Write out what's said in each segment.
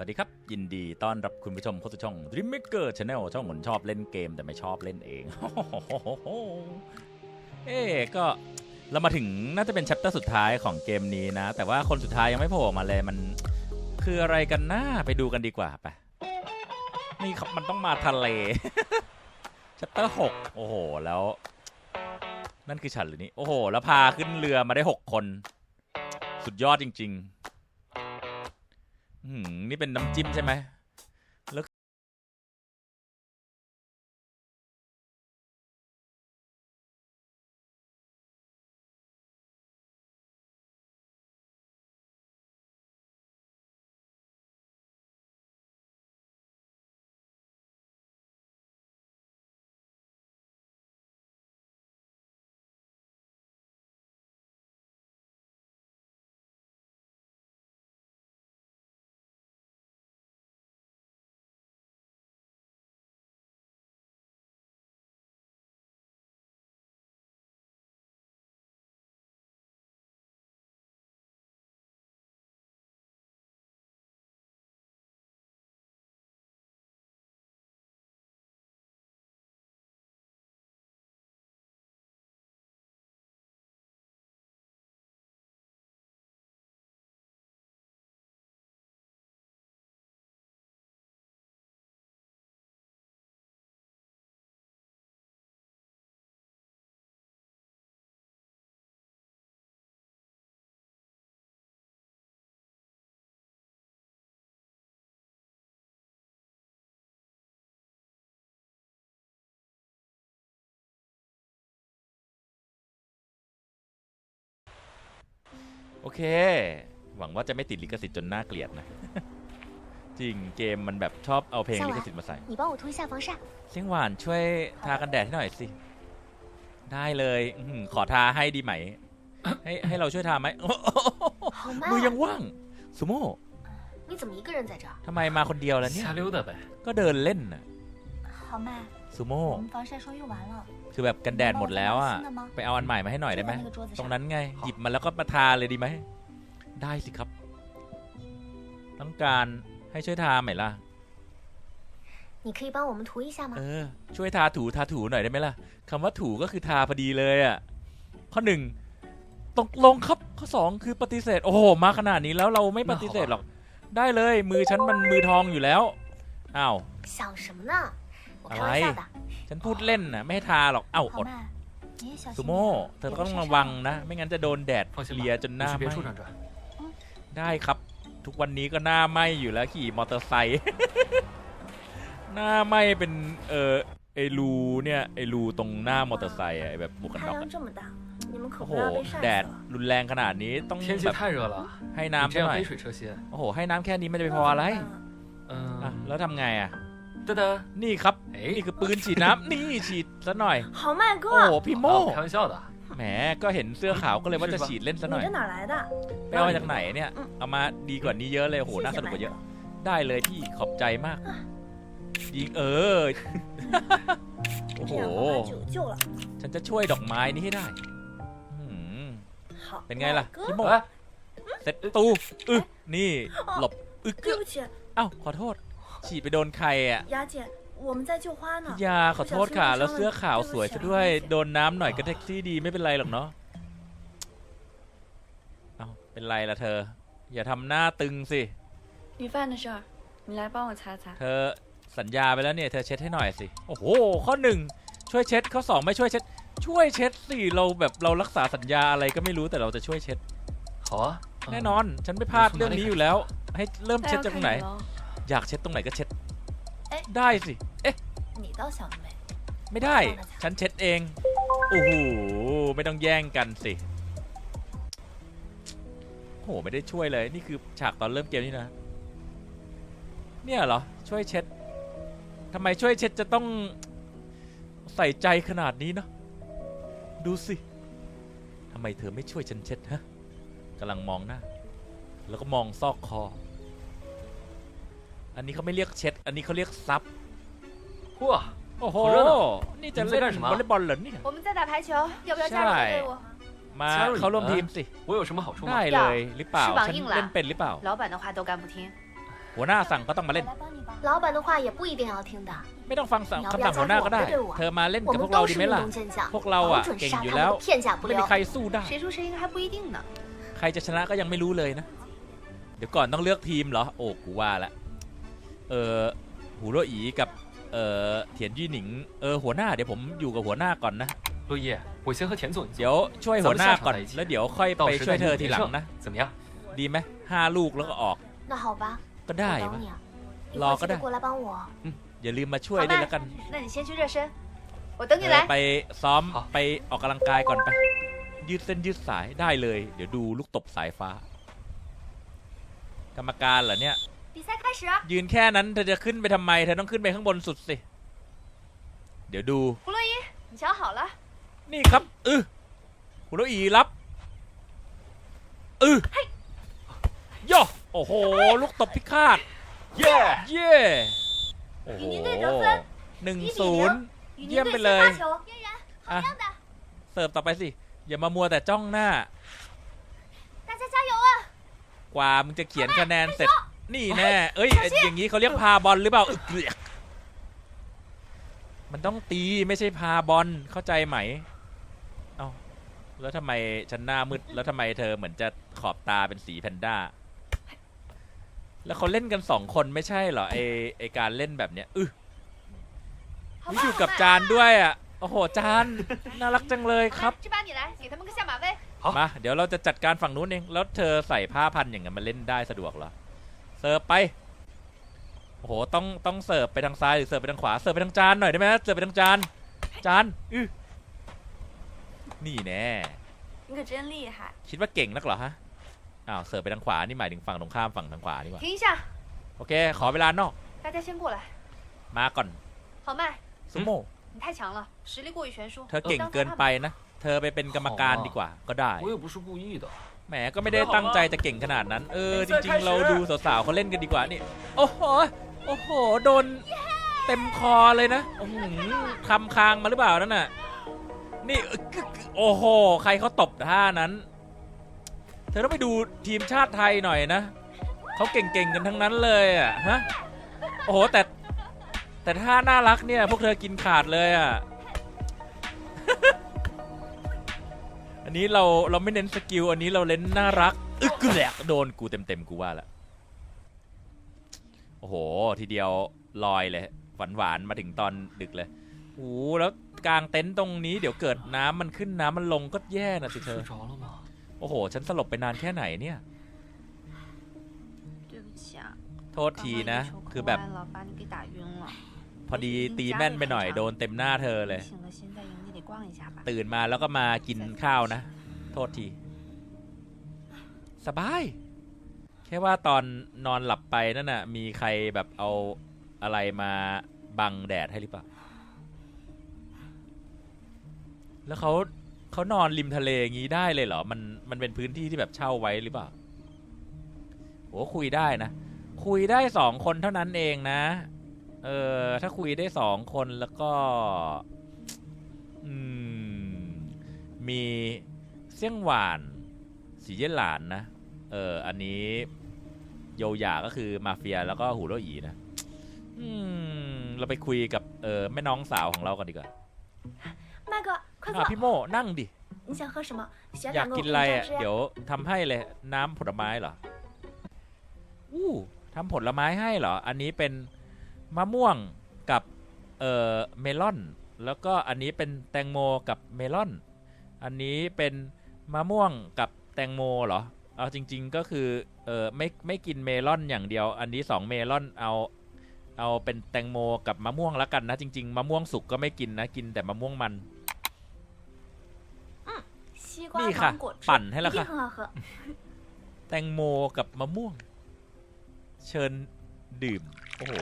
สวัสดีครับ ยินดีต้อนรับคุณผู้ชมเข้าสู่ช่อง Dream Maker Channel ช่องหมุนชอบเล่นเกมแต่ไม่ชอบเล่นเอง เอ๊ก็เรามาถึงน่าจะเป็นแชปเตอร์สุดท้ายของเกมนี้นะ แต่ว่าคนสุดท้ายยังไม่โผล่ออกมาเลยมันคืออะไรกันนะไปดูกันดีกว่าไปนี่ครับมันต้องมาทะเลแชปเตอร์หกโอ้โห แล้ว นั่นคือฉันหรือนี่ โอ้โห แล้วพาขึ้นเรือมาได้หกคน สุดยอดจริง ๆ นี่เป็นน้ำจิ้มใช่ไหม เค หวังว่าจะไม่ติดลิขสิทธิ์จนน่าเกลียดนะ จริงเกมมันแบบชอบเอาเพลงลิขสิทธิ์มาใส่ 你帮我涂一下防晒。 เสียงหวานช่วยทากันแดดให้หน่อยสิ ได้เลยอื้อหือขอทาให้ดีไหม ให้ให้เราช่วยทาไหม 好慢 มือยั 啊！ งว่างซูโม่ 你怎么一个人在这儿？ ทำไมมาคนเดียวล่ะเนี่ย 瞎溜达呗。 ก็เดินเล่นน่ะ 好慢， ซูโม่ 我们防晒霜用完了， คือแบบกันแดดหมดแล้วอ่ะ 新的吗？ ไปเอาอันใหม่มาให้หน่อยได้ไหม 就在那个桌子 ตรง 上。 นั้นไง หยิบมาแล้วก็มาทาเลยดีไหม ได้สิครับ ต้องการให้ช่วยทาไหมล่ะ 你可以帮我们涂一下吗 เอ？อ ช่วยทาถูทาถูหน่อยได้ไหมล่ะคำว่าถูก็คือทาพอดีเลยอ่ะ ข้อหนึ่งตกลงครับ ข้อสองคือปฏิเสธ โอ้โห มาขนาดนี้แล้วเราไม่ปฏิเสธหรอก ได้เลย มือฉันมันมือทองอยู่แล้ว อ้าว 想什么呢？ อะไร ฉันพูดเล่นนะไม่ทาหรอก เอ้าอดซูโม่ เธอต้องระวังนะ ไม่งั้นจะโดนแดดเลียจนหน้าไหมได้ครับ ทุกวันนี้ก็หน้าไหมอยู่แล้วขี่มอเตอร์ไซค์หน้าไหมเป็นเออไอรูเนี่ยไอรูตรงหน้ามอเตอร์ไซค์แบบบุกันดอกโอ้โหแดดรุนแรงขนาดนี้ต้องแบบให้น้ำหน่อยโอ้โหให้น้ำแค่นี้ไม่จะไปพออะไรแล้วทำไงอะ 噔噔， นี่ครับ 哎 นี่，คือปืนฉีดน้ำ นี่ฉีดซะหน่อย 好慢 โอ้โห 哥， พี่ 好 โม 我开玩笑的。 แหมก็เห็นเสื้อขาวก็เลยว่าจะฉีดเล่นซะห 你 น่อย 这哪来的？ ไปเอามาจากไหนเนี่ย เอามาดีกว่านี้เยอะเลยโอ้โห 谢 น่า 谢 สนุกกว่าเย 买 อะ 的。 ได้เลยพี่ขอบใจมากยิงเออ โอ้โห 这样好慢就有救了。 ฉันจะช่วยดอกไม้นี้ให้ได้อืม 好， เป็นไงล่ะ 哥 พี่โม 哎， เซ็ตตูอึกนี่หลบอึก 对不起， เอ้าขอโทษ ฉีดไปโดนใครอ่ะ 雅姐，我们在救花呢。 ยาขอโทษค่ะ แล้วเสื้อขาวสวยซะด้วย โดนน้ำหน่อยก็แท็กซี่ดีไม่เป็นไรหรอกเนาะเอ้าเป็นไรล่ะเธอ อย่าทำหน้าตึงสิ 米饭的事儿，你来帮我擦擦。 เธอสัญญาไปแล้วเนี่ย เธอเช็ดให้หน่อยสิ โอ้โห ข้อหนึ่งช่วยเช็ด ข้อสองไม่ช่วยเช็ด ช่วยเช็ดสิเราแบบเรารักษาสัญญาอะไรก็ไม่รู้แต่เราจะช่วยเช็ด 好啊。 แน่นอน ฉันไม่พลาดเรื่องนี้อยู่แล้ว ให้เริ่ม 那 เช็ด 要 จาก 看 ตรงไหน 你喽。 อยากเช็ดตรงไหนก็เช็ด เอ๊ะ ได้สิ เอ๊ะ 你倒想得美。 ไม่ได้ ฉันเช็ดเอง โอ้โห ไม่ต้องแย่งกันสิ โอ้โห ไม่ได้ช่วยเลย นี่คือฉากตอนเริ่มเกมนี่นะ เนี่ยเหรอ ช่วยเช็ด ทำไมช่วยเช็ดจะต้องใส่ใจขนาดนี้เนาะ ดูสิ ทำไมเธอไม่ช่วยฉันเช็ดฮะกำลังมองหน้า แล้วก็มองซอกคอ อันนี้เขาไม่เรียกเช็ด อันนี้เขาเรียกซับ 嚯， โอ้โห 好热闹 นี่จะเล่น 你们在干什么 วอลเลย์บอลเหรอเนี่ย 我们在打排球，要不要加入晒队伍？ มา 加入你 เข้าร่วม 们 ทีมสิ 我有什么好处吗 ได้？เลยหรือเปล่า 翅膀 ฉัน 硬了 เล่นเป็นหรือเปล่า 老板的话都干不听。我 หัวหน้าสั่งก็ต้องมา 我 เล่น 来帮你吧。老板的话也不一定要听的。 ไม่ต้องฟังสั่ง 你要不 คำ 要 สั่งหัวหน้าก็ได้ 加入我们的队伍啊 เธอมาเล่น 我 กับพ 们 วกเรา 都 ดี 是 ไหม 运 ล่ะ 动健将， พวกเราอ่ะ 保准 เก่ง 杀 อยู่ 他 แล้ว 们，片甲不 ไม่มี 留 ใคร。สู้ได้ 谁输谁赢还不一定呢。 ใครจะชนะก็ยังไม่รู้เลยนะ เดี๋ยวก่อนต้องเลือกทีมเหรอ โอ้กูว่าละ เออหูโรอีกับ เออเถียนยี่หนิง เออหัวหน้าเดี๋ยวผมอยู่กับหัวหน้าก่อนนะ 落叶，我先和田总一 เดี๋ยว 组， ช่วยหัวหน้าก่อน แล้วเดี๋ยวค่อยไป 到时 ช่วย 带 เธ 你 อ 们 ที 连 หลัง 胜 นะ，怎么样？ ดีไหมห้าลูกแล้วก็ออก 那好吧， ก็ 我 ได้ 等 ปะ 你啊，一 รอ 会 ก็ 儿记 ได้ 得过来帮我。 อย่าลืมมาช่วยด้วยแล้วกัน 那你先去热身，我等 เอ 你 อ 来。 ไปซ้อม ครับ ไปออกกำลังกายก่อนไป ยืดเส้นยืดสายได้เลย เดี๋ยวดูลูกตบสายฟ้า กรรมการเหรอเนี่ย 比赛开始， ยืนแค่นั้นเธอจะขึ้นไปทำไม เธอต้องขึ้นไปข้างบนสุดสิ เดี๋ยวดู 胡洛伊，你想好了？ นี่ครับอือคุณโรอีรับอือย่อโอ้โห ลูกตบพิฆาต 耶！ เย่โอ้โห 与您队得分 หนึ่ง 一比 ศูนย์ 零，与 เยี่ย 您 ม 队 ไป 先 เลย 发球。边缘， อ่ะ 好样的， เสิร์ฟต่อไปสิ อย่ามามัวแต่จ้องหน้า 大家加油啊！ กว่ามึงจะเขียนคะแนนเสร็จ นี่แน่ เอ้ย อย่างนี้เขาเรียกพาบอลหรือเปล่าอึกเกลียกมันต้องตีไม่ใช่พาบอล เข้าใจไหม เอ้า แล้วทำไมฉันหน้ามืด แล้วทำไมเธอเหมือนจะขอบตาเป็นสีแพนด้า แล้วเขาเล่นกันสองคนไม่ใช่เหรอ ไอไอการเล่นแบบเนี้ยอึ 好 อุ๊ย 吧 อยู่ 好 กับ 吧 จานด้วยอ่ะ โอ้โห จาน น่ารักจังเลยครับ 这把你来，给他们个下马威。 มา เดี๋ยวเราจะจัดการฝั่งนู้นเอง แล้วเธอใส่ผ้าพันอย่างนั้นมาเล่นได้สะดวกเหรอ เสิร์ฟไป โอ้โห ต้องต้องเสิร์ฟไปทางซ้ายหรือเสิร์ฟไปทางขวา เสิร์ฟไปทางจานหน่อยได้ไหมเสิร์ฟไปทางจาน จานอื้อนี่แน่ 你可真厉害！ คิดว่าเก่งนักเหรอฮะ อ้าว เสิร์ฟไปทางขวา นี่หมายถึงฝั่งตรงข้ามฝั่งทางขวานี่หว่า 停一下， โอเค ขอเวลานอก 大家先过来。 มาก่อน 好麦， ซูโม่ 你太强了，实力过于悬殊。 เธอเก่งเกินไปนะ เธอไปเป็นกรรมการดีกว่า ก็ได้ 我也不是故意的。 แหมก็ไม่ได้ตั้งใจจะเก่งขนาดนั้น เออ จริง ๆ เราดูสาวๆเขาเล่นกันดีกว่านี่โอ้โหโอ้โหโดนเต็มคอเลยนะโอ้โหทำคางมาหรือเปล่านั่นน่ะนี่อึกกึกโอ้โหใครเขาตบท่านั้น เธอต้องไปดูทีมชาติไทยหน่อยนะเขาเก่งๆกันทั้งนั้นเลยอะฮะโอ้โหแต่แต่ท่าน่ารักเนี่ย พวกเธอกินขาดเลยอะ อันนี้เราเราไม่เน้นสกิล อันนี้เราเน้นน่ารัก อึกกแหลกโดนกูเต็มเต็มกูว่าละ โอ้โห ทีเดียวลอยเลย หวานหวานมาถึงตอนดึกเลยโอ้แล้วกลางเต็นท์ตรงนี้เดี๋ยวเกิดน้ำมันขึ้นน้ำมันลงก็แย่น่ะสิเธอ โอ้โห ฉันสลบไปนานแค่ไหนเนี่ย โทษทีนะ คือแบบ พอดีตีแม่นไปหน่อยโดนเต็มหน้าเธอเลย ตื่นมาแล้วก็มากินข้าวนะ โทษที สบาย แค่ว่าตอนนอนหลับไปนั่นน่ะ มีใครแบบเอาอะไรมาบังแดดให้หรือเปล่า แล้วเขาเขานอนริมทะเลอย่างนี้ได้เลยเหรอ มันมันเป็นพื้นที่ที่แบบเช่าไว้หรือเปล่าโอ้คุยได้นะ คุยได้สองคนเท่านั้นเองนะ เออถ้าคุยได้สองคนแล้วก็อืม มีเสี่ยงหวาน สีเยี่ยนหลานนะ เออ อันนี้โยหยาก็คือมาเฟียแล้วก็หูโรอีนะ อืม เราไปคุยกับ เออแม่น้องสาวของเรากันดีกว่า 麦哥，快 อ่ะ 坐， พี่โมนั่งดิ 你想喝什么？选 อยาก 两个我 กิน 给 อะไร 你 อ่ะ 榨汁 เดี๋ 呀。 ยวทำให้เลย น้ำผลไม้เหรอ อู้ทำผลไม้ให้เหรอ อันนี้เป็นมะม่วงกับ เอ่อ เมลอน แล้วก็อันนี้เป็นแตงโมกับเมลอน อันนี้เป็นมะม่วงกับแตงโมเหรอ เอาจริง ๆ ก็คือ เออไม่ไม่กินเมลอนอย่างเดียว อันนี้สองเมลอนเอา เอาเป็นแตงโมกับมะม่วงแล้วกันนะ จริง ๆ มะม่วงสุกก็ไม่กินนะ กินแต่มะม่วงมัน 西瓜นี่ค่ะ 芒果汁，ปั่นให้ 一 แล้ว 定 ค่ะ 很好喝。 แตงโมกับมะม่วง เชิญดื่ม โอ้โห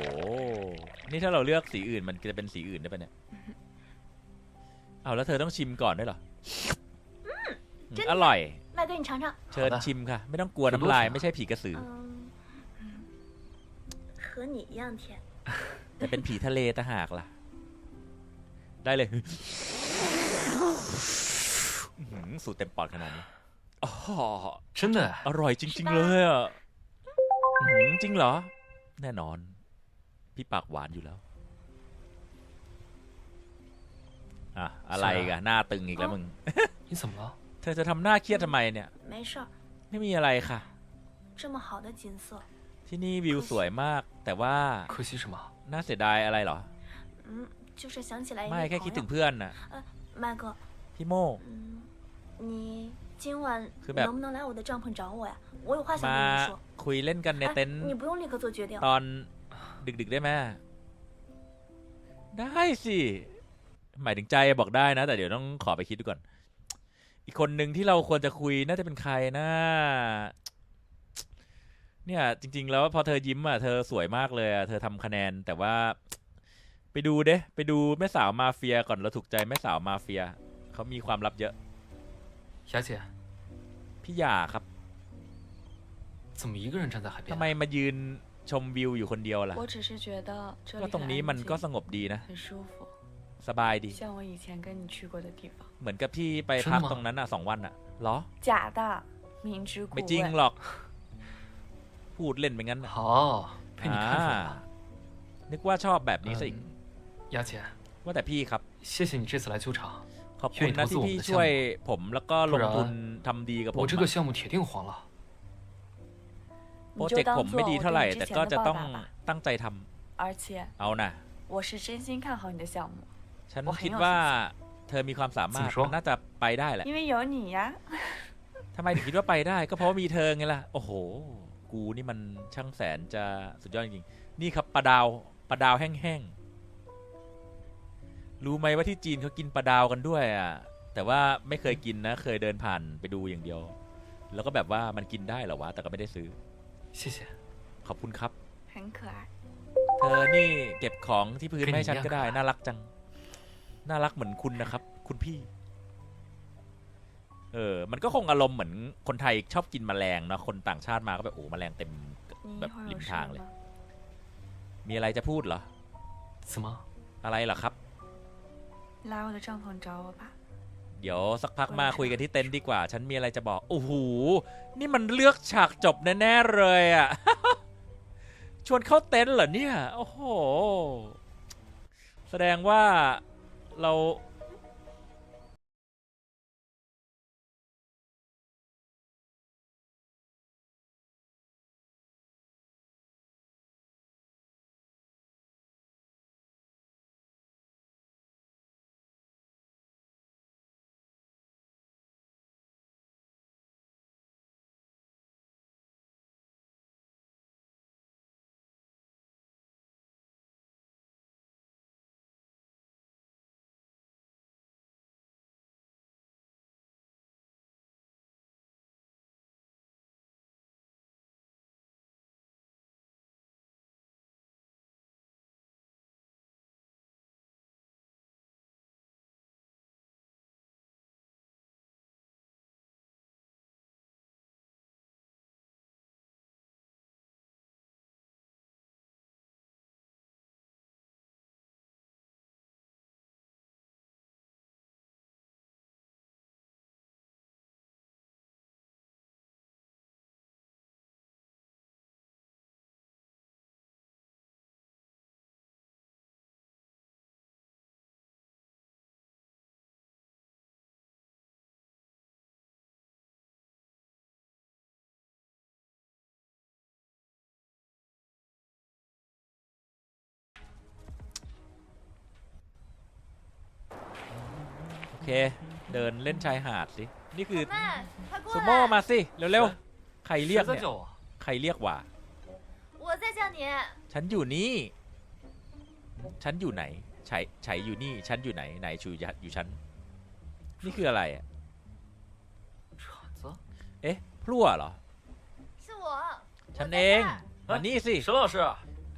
นี่ถ้าเราเลือกสีอื่นมันจะเป็นสีอื่นได้ปะเนี่ย เอาแล้วเธอต้องชิมก่อนด้วยเหรอ อืม 真的 อร่อย 麦哥，你尝尝。 เชิญชิมค่ะ ไม่ต้องกลัวน้ำลาย ไม่ใช่ผีกระสือ 嗯，和你一样甜。 แต่เป็นผีทะเลต่างหากล่ะ ได้เลย อื้อหือสูตรเต็มปอดขนาดนี้อ๋อ 真的， อร่อยจริง ๆ เลยอ่ะอื้อหือจริงเหรอ แน่นอน พี่ปากหวานอยู่แล้ว อ่ะ อะไรกันหน้าตึงอีกแล้วมึง 你怎么了？ เธอจะทำหน้าเครียดทำไมเนี่ย 没事儿， ไม่มีอะไรค่ะ 这么好的景色， ที่นี่วิวสวยมาก แต่ว่า 可惜什么？ น่าเสียดายอะไรเหรอ 嗯，就是想起来一 ไม่ 位 แค่ 朋 คิดถึง 友。 เพื่อนน่ะ 麦哥， พี่โม 嗯，你今晚是吧能不能来我的帐篷找我呀？我有话想 มา 跟你说。 คุยเล่นกันใน 哎 เต็นท์ 你不用立刻做决定 ต。อนดึกๆได้ไหมได้สิ หมายถึงใจบอกได้นะ แต่เดี๋ยวต้องขอไปคิดดูก่อน อีกคนหนึ่งที่เราควรจะคุยน่าจะเป็นใครนะ เนี่ย จริง ๆ แล้วพอเธอยิ้มอ่ะ เธอสวยมากเลยอ่ะ เธอทำคะแนน แต่ว่า ไปดูเด้ ไปดูแม่สาวมาเฟียก่อนเราถูกใจแม่สาวมาเฟีย เขามีความลับเยอะ 雅姐， พี่หยาครับ 怎么一个人站在海边 ทำ 啊？ ไมมายืนชมวิวอยู่คนเดียวล่ะ 我只是觉得这 ก็ 里 ตรง 很 นี้ 安 มันก็ส 静， งบดีนะ 很舒服， สบายดี 像我以前跟你去过的地方。 เหมือนกับที่ไป 真的 พัก 吗 ตรงนั้นอ่ะสองวันอ่ะเหรอ 假的，明知故 ไม่จริง 问。 หรอก พูดเล่นไปงั้นน่ะ 好，被你看出来了。 นึกว่าชอบแบบนี้สิ 嗯雅姐， ว่าแต่พี่ครับ 谢谢你这次来救场， ขอบคุณนะที่พี่ช่วยผมแล้วก็ลงทุนทำดีกับผม 我这个 อะ 项目铁定黄了。 โปร 你 เจ 就 กต์ผ 当 ม 做 ไม่ดี 我 เท่าไหร่ 对你 แต่ 之 ก็ 前 จะ 的 ต้ 报 อง 答吧。 ตั้งใจทำ 而且 เอานะ 我是真心看好你的项目， ฉัน 我很 คิด 有 ว่า 信 เธอมีความสามารถ 怎么说 มันน่าจะไปได้แหละ 因为有你呀。 ทำไมถึงคิดว่าไปได้ ก็เพราะว่ามีเธอไงล่ะ โอ้โห กูนี่มันช่างแสนจะสุดยอดจริงๆ นี่ครับปลาดาวปลาดาวแห้งๆ รู้ไหมว่าที่จีนเขากินปลาดาวกันด้วยอ่ะ แต่ว่าไม่เคยกินนะ เคยเดินผ่านไปดูอย่างเดียว แล้วก็แบบว่ามันกินได้เหรอวะ แต่ก็ไม่ได้ซื้อ 谢谢， ขอบคุณครับ 很可爱， เธอนี่เก็บของที่พื้น เป็น ไม่ให้ฉัน อย่าง ก็ได้ ค่ะ น่ารักจัง น่ารักเหมือนคุณนะครับ คุณพี่ เออ มันก็คงอารมณ์เหมือนคนไทยชอบกินมแมลงเนาะคนต่างชาติมาก็แบบโอ้มแมลงเต็มแบบริมทางเลย มีอะไรจะพูดเหรอสมออะไรเหรอครับลาวจะจ้องพนจอปะเดี๋ยวสักพักมาคุยกันที่เต็นท์ดีกว่า ฉันมีอะไรจะบอก โอ้โห นี่มันเลือกฉากจบแน่ๆเลยอะ ชวนเข้าเต็นท์เหรอเนี่ย โอ้โห แสดงว่า เรา เค เดินเล่นชายหาดสิ นี่คือ 曼，快过 ซูโม่ 来！ มาสิ เร็วๆ ใครเรียก 谁在 เนี่ย 叫我？ ใครเรียกว่า 我在叫你。 ฉันอยู่นี่ ฉันอยู่ไหนไฉไฉอยู่นี่ ฉันอยู่ไหน ไหนชูยัดอยู่ฉัน นี่คืออะไรอะ 铲子？ เอ๊ะ พลั่วเหรอ 是我。 ฉัน 我 เอ 在 ง 这儿 มานี่สิ 沈老师，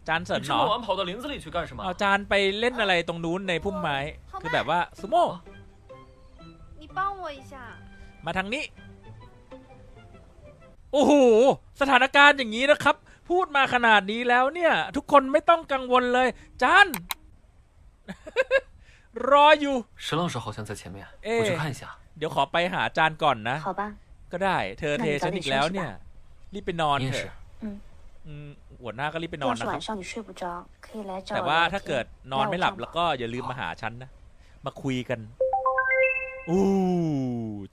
จานเสริ 你 ญ 这 เนาะ 么晚跑到林子里去干什 เอา 么？ จานไปเล่นอะไรตรงนู้นในพุ่มไม้ คือแบบว่าซูโม่ 你 帮我一下。 มาทางนี้ โอ้โห สถานการณ์อย่างนี้นะครับ พูดมาขนาดนี้แล้วเนี่ย ทุกคนไม่ต้องกังวลเลย จาน รออยู่ 沈老师好像在前面，哎我去看一下。 เดี๋ยวขอไปหาจานก่อนนะ 好吧， ก็ได้ เธอเทฉันอีกแล้วเนี่ย รีบไปนอน 你也 เถ 是 อะ， อืม หัวหน้าก็รีบไปนอ 要 น 是 นะครับ 晚上你睡不着，可以来找 แต่ 我 ว่า 聊 ถ้า 天 เกิดนอนไม่หลับ 来我 แล้ว 帐篷 ก็อย่าลืมมาหาฉันนะ มาคุยกัน อู้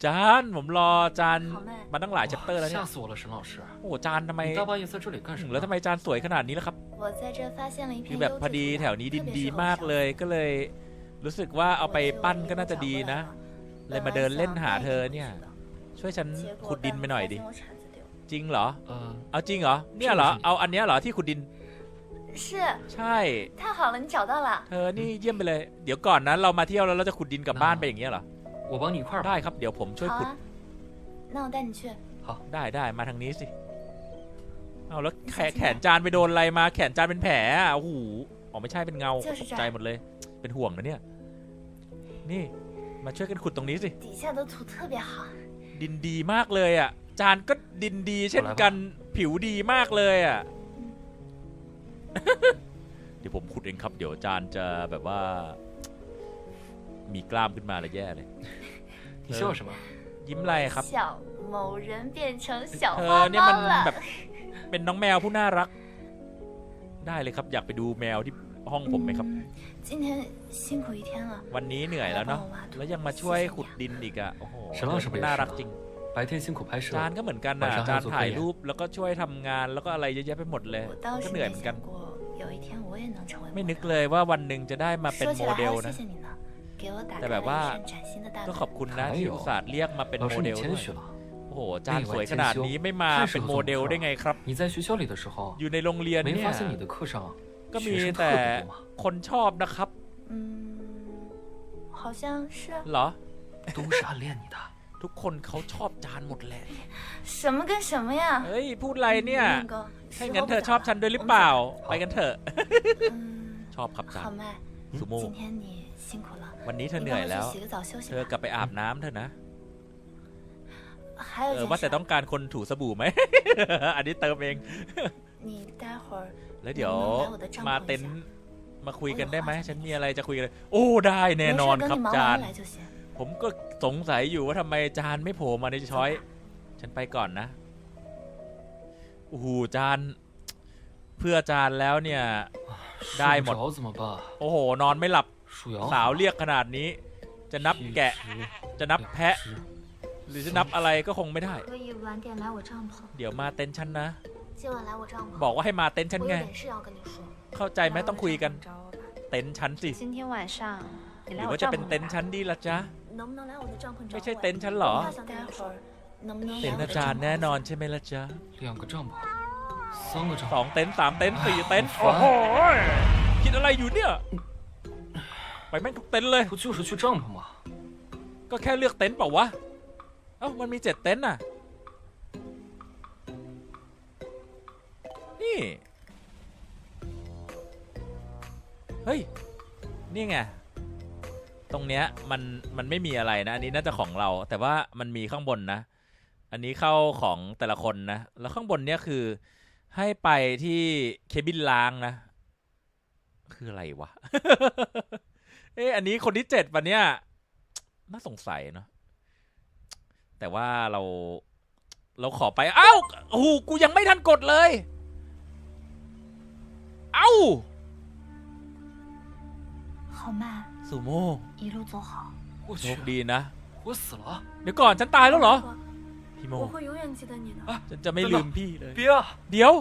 จานผมรอจาน 好妹， มาตั้งหลายชัปเตอร์แล้วเนี่ 吓 ย 死我了，沈老师！ โอ้โหจานทำไม 你大半夜在这里干什 ถึง 么 แล้วทำไม 呢？ จานสวยขนาดนี้ล่ะครับ 我在这发现了一 คือ 片 แบบ 优 พอ 质 ดี 土 แถวนี้ดิน 特别 ดี 适合 มาก 上 เลยก็เลย รู้สึกว่าเอาไปปั้นก็น่าจะดีนะ เลยมาเดินเล่นหาเธอเนี่ย ช่วยฉันขุดดินไปหน่อยดิ จริงเหรอ 呃， เอาจริงเหรอ เนี่ยเหรอ เอาอันเนี้ยเหรอที่ขุดดิน 是 ใช่ 太好了，你找到了。 เธอนี่เยี่ยมไปเลย เดี๋ยวก่อนนะเรามาเที่ยวแล้วเราจะขุดดินกลับบ้านไปอย่างเงี้ยเหรอ 我帮你一块儿 ได้ 吧。 ครับ เดี๋ยวผมช่วย 好 ขุด 啊，那我带你去。ได้ได้มาทางนี้สิ เอาแล้วแขนแขนจานไปโดนอะไรมา แขนจานเป็นแผลอ่ะโอ้โหอ๋อไม่ใช่เป็นเงา เจอสิ ตกใจหมดเลย เป็นห่วงนะเนี่ย นี่ มาช่วยกันขุดตรงนี้สิ 底下的土特别好， ดินดีมากเลยอ่ะ จานก็ดินดีเช่นกัน ผิวดีมากเลยอ่ะ เดี๋ยวผมขุดเองครับ เดี๋ยวจานจะแบบว่า มีกล้ามขึ้นมาแล้วแย่เลย 你笑什么？ ยิ้มอะไรครับ 小某人变成小 เธอ 花 เนี่ย 猫 มัน 了 แบบ เป็นน้องแมวผู้น่ารัก ได้เลยครับ อยากไปดูแมวที่ห้องผมไหมครับ 嗯今天辛苦一天了， วันนี้เหนื่อยแล้วเนาะ แล้วยังมาช่วยขุดดินอีกอะโอ้โห ฉันว่าฉันไม่ได้ น่ารักจริง 白天辛苦拍摄 จาน，ก็เหมือนกันนะ 晚上还要 จาน 做 ถ่าย 科研 รูปแล้วก็ช่วยทำงานแล้วก็อะไรเยอะแยะไปหมดเลย 我倒 ก็ 是 เหนื่อย 没 เหมือนกัน 想过有一天我也能成为 ไม่ 模 นึก 特 เลยว่าวันหนึ่งจะได้มาเป็น 说 โม 起来 เด 还 ล 要谢 นะ 谢你呢，给我打 แต่ 开 แบ 了 บ 一 ว่า 扇崭新的大 ก็ 门 ขอบคุณนะที่อุตส่าห์เรียกมาเป็น 老 โม 师 เด 你 ล 谦 ด้วย 虚了。 โอ้โหจานสวยขนาดนี้ไม่มาเป็นโมเดลได้ไงครับ 你在学校里的时候， อยู่ในโรงเรียน 没 เนี่ย 发现你的课上 ก็มี 学生特 แต่ 别多吗？ คนชอบนะครับ 嗯，好像是 เหรอ 都是暗恋你的。 ทุกคนเขาชอบจานหมดแหละ 什么跟什么呀？ เฮ้ย พูดอะไรเนี่ย 那个， ถ้า 时 งั้น 候 เธ 不 อ 早 ชอบ 了 ฉันด้วยหรือ 我们 เปล่า 走 ไปกันเถอะ 嗯， ชอบครับจาน 好麦， สุโม 今天你辛苦了， วันนี้เธอเหนื่อยแล้ว เธอกลับไปอาบน้ำเถอะนะ เออว่าแต่ต้องการคนถูสบู่ไหม อันนี้เติมเอง แล้วเดี๋ยวมาเต็นมาคุยกันได้ไหม ฉันมีอะไรจะคุยกัน โอ้ ได้แน่นอนครับจาน ผมก็สงสัยอยู่ว่าทำไมจานไม่โผล่มาในช้อย ฉันไปก่อนนะโอ้โหจาน เพื่อจานแล้วเนี่ย ได้หมด โอ้โห นอนไม่หลับ สาวเรียกขนาดนี้ จะนับแกะ จะนับแพะ หรือจะนับอะไรก็คงไม่ได้ เดี๋ยวมาเต้นชั้นนะ บอกว่าให้มาเต้นชั้นไง เข้าใจไหมต้องคุยกัน เต้นชั้นสิหรือว่าจะเป็นเต็นท์ชั้นดีละจ๊ะ ไม่ใช่เต็นท์ชั้นหรอ เต็นท์อาจารย์แน่นอนใช่ไหมละจ๊ะสองเต็นท์สามเต็นท์สี่เต็นท์โอ้โห คิดอะไรอยู่เนี่ย แม่งทุกเต็นท์เลย 不就是去帐篷吗？ ก็แค่เลือกเต็นท์เปล่าวะ เอ้ามันมีเจ็ดเต็นท์น่ะ นี่ เฮ้ย นี่ไง ตรงเนี้ยมันมันไม่มีอะไรนะ อันนี้น่าจะของเรา แต่ว่ามันมีข้างบนนะ อันนี้เข้าของแต่ละคนนะ แล้วข้างบนเนี้ยคือ ให้ไปที่เคบินล้างนะ คืออะไรวะ เอ๊ะอันนี้คนที่เจ็ดปะเนี่ย น่าสงสัยเนาะ แต่ว่าเรา เราขอไป เอ้าโอ้โหกูยังไม่ทันกดเลย เอ้า 好麦， สุโม่ 一路走好。我 โช 去 ค，ดีนะ 我死了！ เดี๋ยวก่อนฉันตายแล้วเหรอ 我 พี่โม 我会永远记得你的。ฉันจะไม่ลืมพี่เลย 别啊！ เดี๋ยว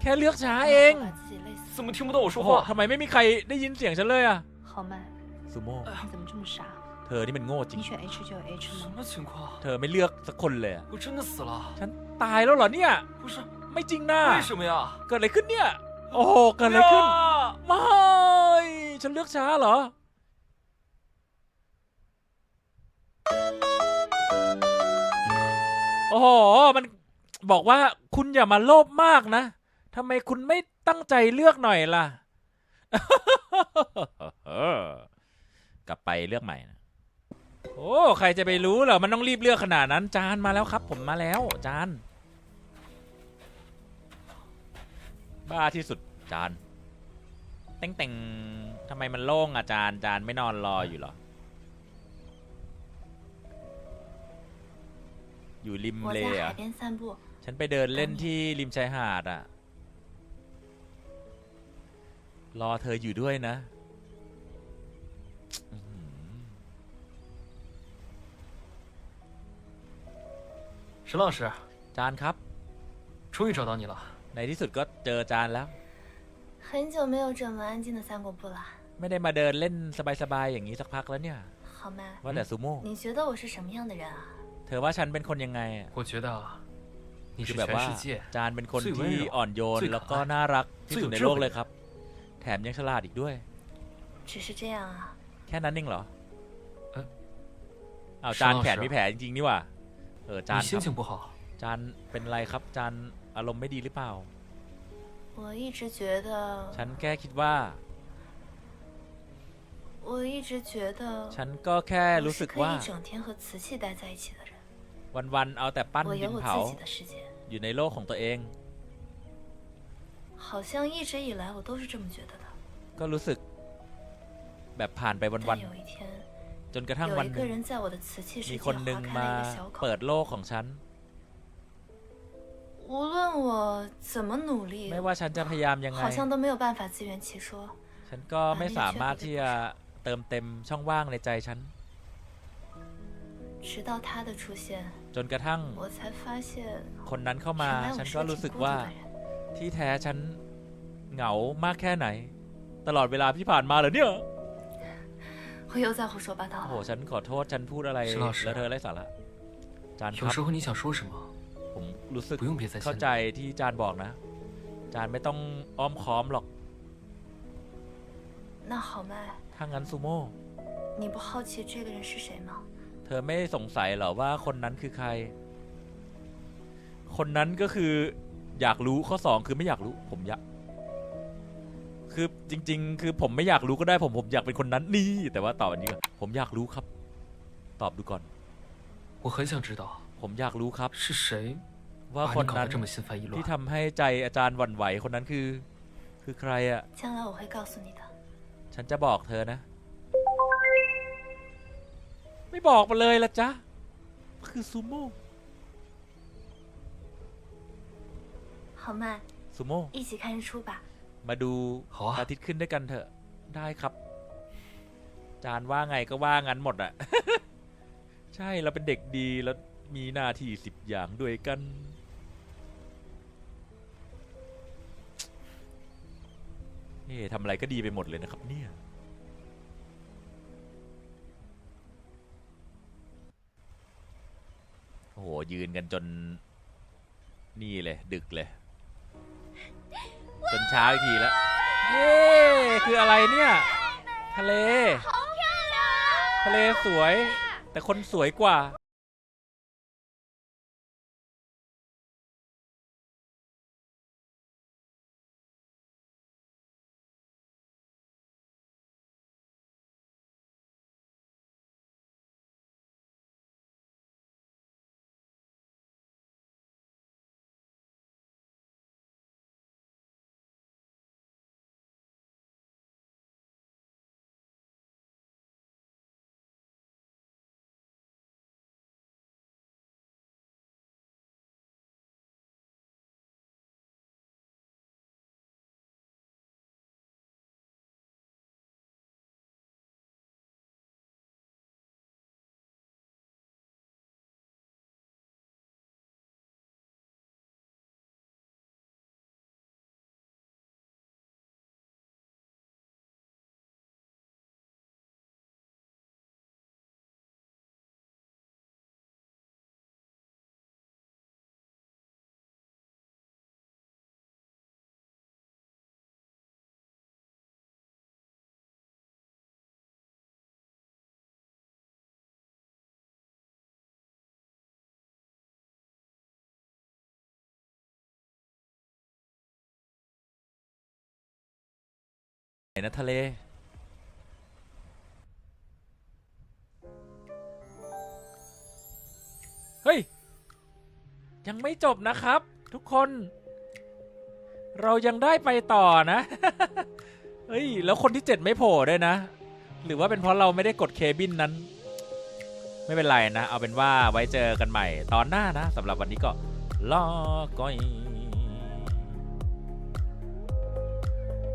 แค่เลือกช้าเอง 把自己累死 怎么听不到我说 โอ้โห 话？ ทำไมไม่มีใครได้ยินเสียงฉันเลยอะ 好麦， สุโม่ 你怎么这么傻？ เธอนี่มันโง่จริง 你选 H 就有 H 什吗？么情况？ เธอไม่เลือกสักคนเลยอะ 我真的死了？ ฉันตายแล้วเหรอเนี่ย 不是， ไม่จริงนะ 为什么呀？ เกิดอะไรขึ้นเนี่ย โอ้โห เกิดอะไรขึ้น 呀 ไม่ ฉันเลือกช้าเหรอ โอ้โห มันบอกว่าคุณอย่ามาโลภมากนะ ทำไมคุณไม่ ตั้งใจเลือกหน่อยล่ะ กลับไปเลือกใหม่นะโอ้ใครจะไปรู้เหรอมันต้องรีบเลือกขนาดนั้น จานมาแล้วครับ ผมมาแล้ว จาน บ้าที่สุดจานเต่งแต่งทำไมมันโล่งอะจานจานไม่นอนรออยู่หรอ อยู่ริมเลอะ ฉันไปเดินเล่นที่ริมชายหาดอะ รอเธออยู่ด้วยนะอื้อหือ 沈老师， จานครับ 终于找到你了。 ในที่สุดก็เจอจานแล้ว 很久没有这么安静的散过步了， ไม่ได้มาเดินเล่นสบายๆอย่างนี้สักพักแล้วเนี่ย 好麦。 ว่าแต่ซูโม่ 你觉得我是什么样的人啊？ เธอว่าฉันเป็นคนยังไงอะ 我觉得啊你 คื 是 อแบบ 全 ว่า 世界 จานเป็นคน 最温 ที่ 柔 อ่อนโยน 最可 แล้วก็ 爱 น่ารักที่สุด 最有 ใน 智 โลก 慧 เลยครับ แ ถมยังฉลาดอีกด้วย 只是这样啊？ แค่นั้นเองเหรอ เอ๊ะ อ้าวจาน 是啊 แขน 是啊 มีแผลจริงๆนี่หว่าเออจาน 你 ค 心 รับ 情不好， จานเป็นไรครับ จานอารมณ์ไม่ดีหรือเปล่า 我一直觉得， ฉันแค่คิดว่า 我一直觉得， ฉันก็แค่ 我 รู้ 是 สึก 可 ว่า 以一整天和瓷器待在一起的人。 วันๆเอาแต่ปั้น 我 ดิ 有 น 我 เผา 自己的世界， อยู่ในโลกของตัวเอง 好像一直以来我都是这么觉得的。 ก็รู้สึก แบบผ่านไปวั 但 น 有一天， ๆ จนกระทั่ง 有 วัน 一 ห 个 นึ่ง 人在我的瓷器世 มี 界 คนหนึ่ง 划开 มา 了一个小口 เปิ。ดโลกของฉัน 无论我怎么努力， ไม่ว่าฉันจะพยายามยังไง 好像都没有办法自圆其说。 ฉันก็ไม่สามารถที่จะเติมเต็มช่องว่างในใจฉัน 直到他的出现， จนกระทั่ง 我才发现， คนนั้นเข้า 原 มา 来 ฉั 我 น 是 ก็ 个 รู้สึ 挺 ก 孤独 ว่า 的人。 ที่แท้ฉันเหงามากแค่ไหน ตลอดเวลาที่ผ่านมาเหรอเนี่ย 我又在胡说八道 โอ้โห 了。 ฉันขอโทษฉันพูดอะไร 石老师 แล้วเธอไร้สาระจานค 有 รับ 时候你想说什么， ผมรู้สึก 不用憋在 เข้า 心 ใจ 里。 ที่จานบอกนะ จานไม่ต้องอ้อมค้อมหรอก 那好麦， ถ้างั้นซูโม่ 你不好奇这个人是谁吗？ เธอไม่สงสัยเหรอว่าคนนั้นคือใคร คนนั้นก็คือ อยากรู้ข้อสองคือไม่อยากรู้ ผมอยาก คือจริง ๆ คือผมไม่อยากรู้ก็ได้ผมผมอยากเป็นคนนั้นนี่ แต่ว่าตอบอันนี้ก่อนผมอยากรู้ครับ ตอบดูก่อน 我很想知道 ผมอยากรู้ครับ 是谁 ว่า 把 คน 你搞 นั้ 得 น 这么心烦意 ที่ 乱。 ทำให้ใจอาจารย์หวั่นไหวคนนั้นคือ คือใครอะ่ะ 将来我会告诉你的。 ฉันจะบอกเธอนะ ไม่บอกมาเลยละจ๊ะ คือซูโม่ 好麦， ซูโม่ 一起看日出吧。 มาดู 好啊 พระอาทิตย์ขึ้นด้วยกันเถอะ ได้ครับ จานว่าไงก็ว่างั้นหมดอะ ใช่เราเป็นเด็กดีแล้วมีหน้าที่สิบอย่างด้วยกัน เอ๊ะทำอะไรก็ดีไปหมดเลยนะครับเนี่ย โอ้โห ยืนกันจน นี่เลย ดึกเลย จนเช้าอีกทีแล้วเย้คืออะไรเนี่ย ทะเล ทะเลสวย แต่คนสวยกว่า ไหนนะทะเล เฮ้ย ยังไม่จบนะครับ ทุกคน เรายังได้ไปต่อนะ เฮ้ย แล้วคนที่เจ็ดไม่โผล่ด้วยนะ หรือว่าเป็นเพราะเราไม่ได้กดเคบินนั้น ไม่เป็นไรนะ เอาเป็นว่าไว้เจอกันใหม่ตอนหน้านะสำหรับวันนี้ก็ลาก่อย